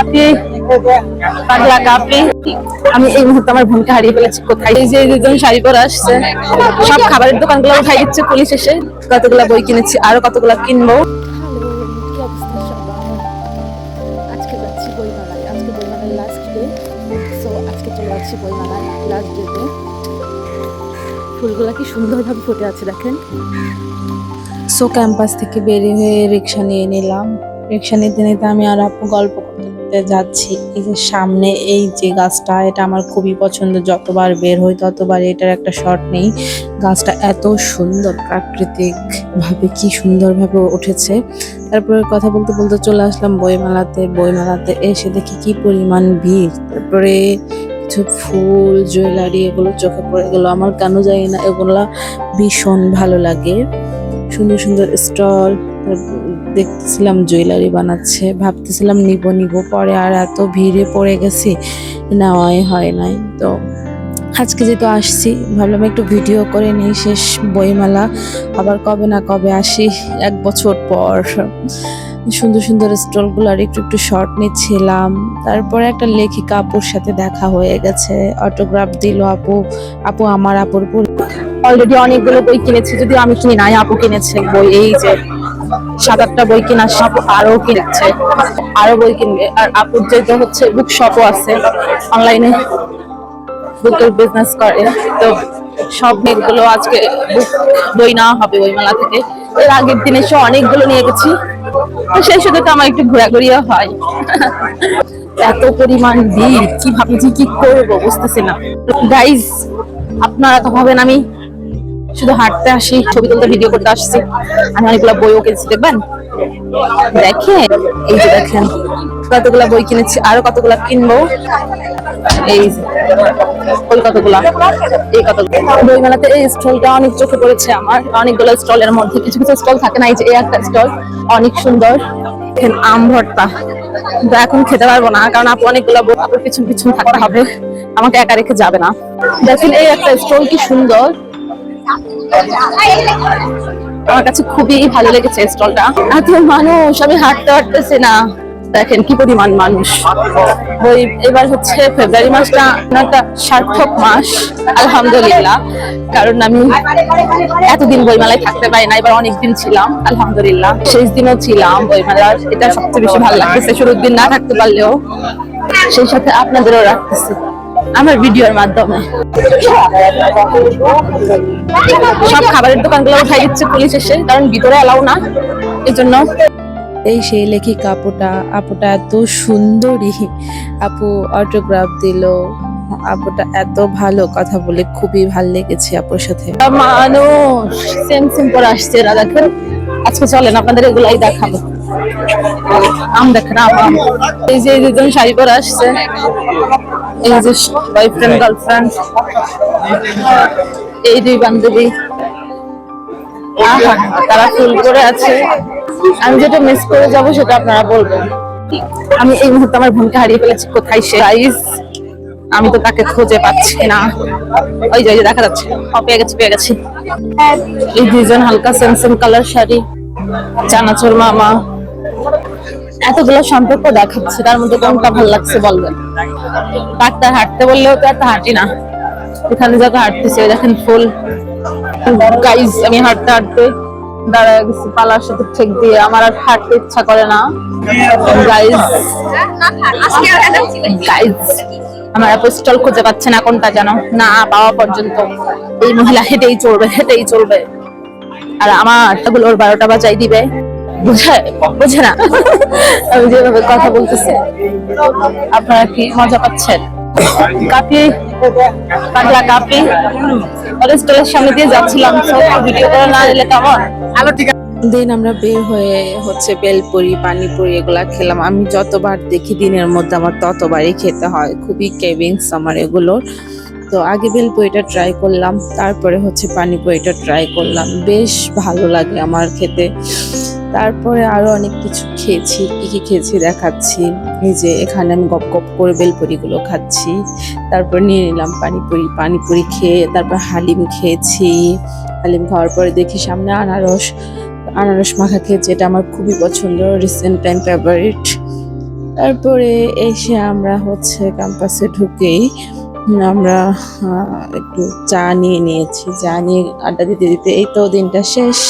আপনি পাগলা কাপি আমি এই মুহূর্তে আমার বোনকে হারিয়ে ফেলেছি কোথায়? যে দুজন শাড়ি পরে আসছে, সব খাবারের দোকানগুলো উঠাই দিচ্ছে পুলিশ এসে। কতগুলা বই কিনেছি, আরও কতগুলা কিনবো। ফুলগুলা কি সুন্দরভাবে ফুটে আছে দেখেন। সো ক্যাম্পাস থেকে বেরিয়ে হয়ে রিক্সা নিয়ে নিলাম। রিক্সা নিতে নিতে আমি আর আপু গল্প করতে করতে যাচ্ছি। এই যে সামনে এই যে গাছটা, এটা আমার খুবই পছন্দ। যতবার বের হই ততবার এটার একটা শট নেই। গাছটা এত সুন্দর প্রাকৃতিক ভাবে কি সুন্দরভাবে উঠেছে। তারপরে কথা বলতে বলতে চলে আসলাম বইমেলাতে। বইমেলাতে এসে দেখি কি পরিমাণ ভিড়। তারপরে কিছু ফুল, জুয়েলারি এগুলো চোখে পড়ে গেলো। আমার কেন জানি না, এগুলা ভীষণ ভালো লাগে। সুন্দর সুন্দর স্টল দেখতেছিলাম জুয়েলারি বানাচ্ছে, ভাবতেছিলাম নিব নিব, পরে আর এত ভিড়ে পড়ে গেছি নেওয়াই হয় নাই। তো আজকে যেহেতু আসছি, ভাবলাম একটু ভিডিও করে নিই, শেষ বইমেলা, আবার কবে না কবে আসি, এক বছর পর। সুন্দর সুন্দর স্টলগুলোর একটু একটু শর্ট নিচ্ছিলাম, তারপরে একটা লেখিকা আপুর সাথে দেখা হয়ে গেছে অটোগ্রাফ দিল আপু আপু আমার আপুর অলরেডি অনেকগুলো বই কিনেছি, যদিও আমি কিনি নাই, আপু কিনেছে বই, এই যে সাত আটটা বই কেনা, সব আরও কিনেছে, আরও বই কিনবে। আর আপুর যেটা হচ্ছে বুক শপও আছে অনলাইনে বুকের বিজনেস করে, তো সব মেয়েগুলো আজকে book বই নেওয়া হবে ওই মেলা থেকে। এর আগের দিনে সে অনেকগুলো নিয়ে গেছি, তো সেই সাথে তো আমার একটু ঘোরাঘুরিও হয়। এত পরিমাণ ভিড় কি ভাবছি কি করব, বুঝতেছি না। গাইজ আপনারা তো ভাবেন আমি শুধু হাঁটতে আসি, ছবি তুলতে ভিডিও করতে আসছি। আমি অনেকগুলো বইও কিনেছি, দেখবেন? দেখেন, এই যে দেখেন, কতগুলা বই কিনেছি, আরও কতগুলা কিনবো? এই এই বই মেলাতে এই স্টলটা অনেক চোখে পড়েছে আমার। অনেকগুলো স্টলের মধ্যে কিছু কিছু স্টল থাকে না, এই যে এই একটা স্টল, অনেক সুন্দর। আম ভর্তা। এখন খেতে পারব না, কারণ আপু অনেকগুলো বই থাকতে হবে। আমাকে একা রেখে যাবে না। দেখেন, এই একটা স্টল কি সুন্দর। আমার কাছে খুবই ভালো লেগেছে স্টলটা। এত মানুষ, আমি হাঁটতে হাঁটতেছি না। দেখেন কি পরিমাণ মানুষ। ওই এবার হচ্ছে ফেব্রুয়ারি মাসটা একটা সার্থক মাস, আলহামদুলিল্লাহ। কারণ আমি এতদিন বইমেলায় থাকতে পারি না, এবার অনেকদিন ছিলাম, আলহামদুলিল্লাহ। শেষ দিনও ছিলাম বইমেলার, এটা সবচেয়ে বেশি ভালো লাগতেছে, শুরুর দিন না থাকতে পারলেও। সেই সাথে আপনাদেরও রাখতেছি। আমার ভিডিওর মাধ্যমে। সব খাবারের দোকানগুলো উঠাই দিচ্ছে পুলিশ এসে কারণ ভিতরে এলাও না এই জন্য এই সেই লেখিকা আপুটা আপুটা এত সুন্দরী আপু অটোগ্রাফ দিল। আপুটা এত ভালো কথা বলে খুবই ভালো লেগেছে আপুর সাথে। মানুষ সেম সেম করে আসছে এরা দেখেন। আজকে চলেন আপনাদের এগুলাই দেখাবো। আম দেখেন আম। এই যে দুজন শাড়ি পরে আসছে। এই যে বয়ফ্রেন্ড গার্লফ্রেন্ড এই দুই বান্ধবী। তারা ফুল করে আছে। আমি যেটা মিস করে যাব সেটা আপনারা বলবেন। আমি এই মুহূর্তে আমার বোনকে হারিয়ে ফেলেছি কোথায় সে? গাইস আমি তো তাকে খুঁজে পাচ্ছি না। ওই যে দেখা যাচ্ছে। পেয়ে গেছি পেয়ে গেছি। এই দুইজন হালকা same same colour sari. Chanachur মামা। এতগুলো সম্পর্ক দেখাচ্ছে, তার মধ্যে কোনটা ভালো লাগছে বলবেন? ডাক্তার হাঁটতে বললেও তো এত হাঁটি না। এখানে যত হাঁটতেছে দেখেন ফুল। গাইজ আমি হাঁটতে হাঁটতে দাঁড়ায় গেছি, পালার সাথে ঠেক দিয়ে। আমার আর হাঁটতে ইচ্ছা করে না। গাইজ গাইজ আমার স্টল খুঁজে পাচ্ছে না কোনটা জানো না, পাওয়া পর্যন্ত। এই মহিলা হেঁটেই চলবে হেঁটেই চলবে। আর আমার এগুলো ওর বারোটা বাজাই দিবে। বুঝে বুঝে না। আমি যেভাবে কথা বলতেছি, আপনারা কি মজা পাচ্ছেন? সামনে দিয়ে যাচ্ছিলাম ভিডিও না দিন আমরা বের হয়ে হচ্ছে বেলপুরি, পানিপুরি এগুলা খেলাম। আমি যতবার দেখি দিনের মধ্যে আমার ততবারই খেতে হয়। খুবই কেভিংস আমার এগুলোর। তো আগে বেলপুরিটা ট্রাই করলাম, তারপরে হচ্ছে পানিপুরিটা ট্রাই করলাম। বেশ ভালো লাগে আমার খেতে। তারপরে আরও অনেক কিছু খেয়েছি, কী কী খেয়েছি দেখাচ্ছি। এই যে এখানে আমি গপ গপ করে বেলপুরিগুলো খাচ্ছি, তারপর নিয়ে নিলাম পানিপুরি পানিপুরি খেয়ে তারপর হালিম খেয়েছি। হালিম খাওয়ার পরে দেখি সামনে আনারস আনারস মাখা খেয়েছি এটা আমার খুবই পছন্দ রিসেন্ট টাইম ফেভারিট তারপরে এসে আমরা হচ্ছে ক্যাম্পাসে ঢুকেই আমরা একটু চা নিয়ে নিয়েছি। চা নিয়ে আড্ডা দিতে দিতে এই তো দিনটা শেষ।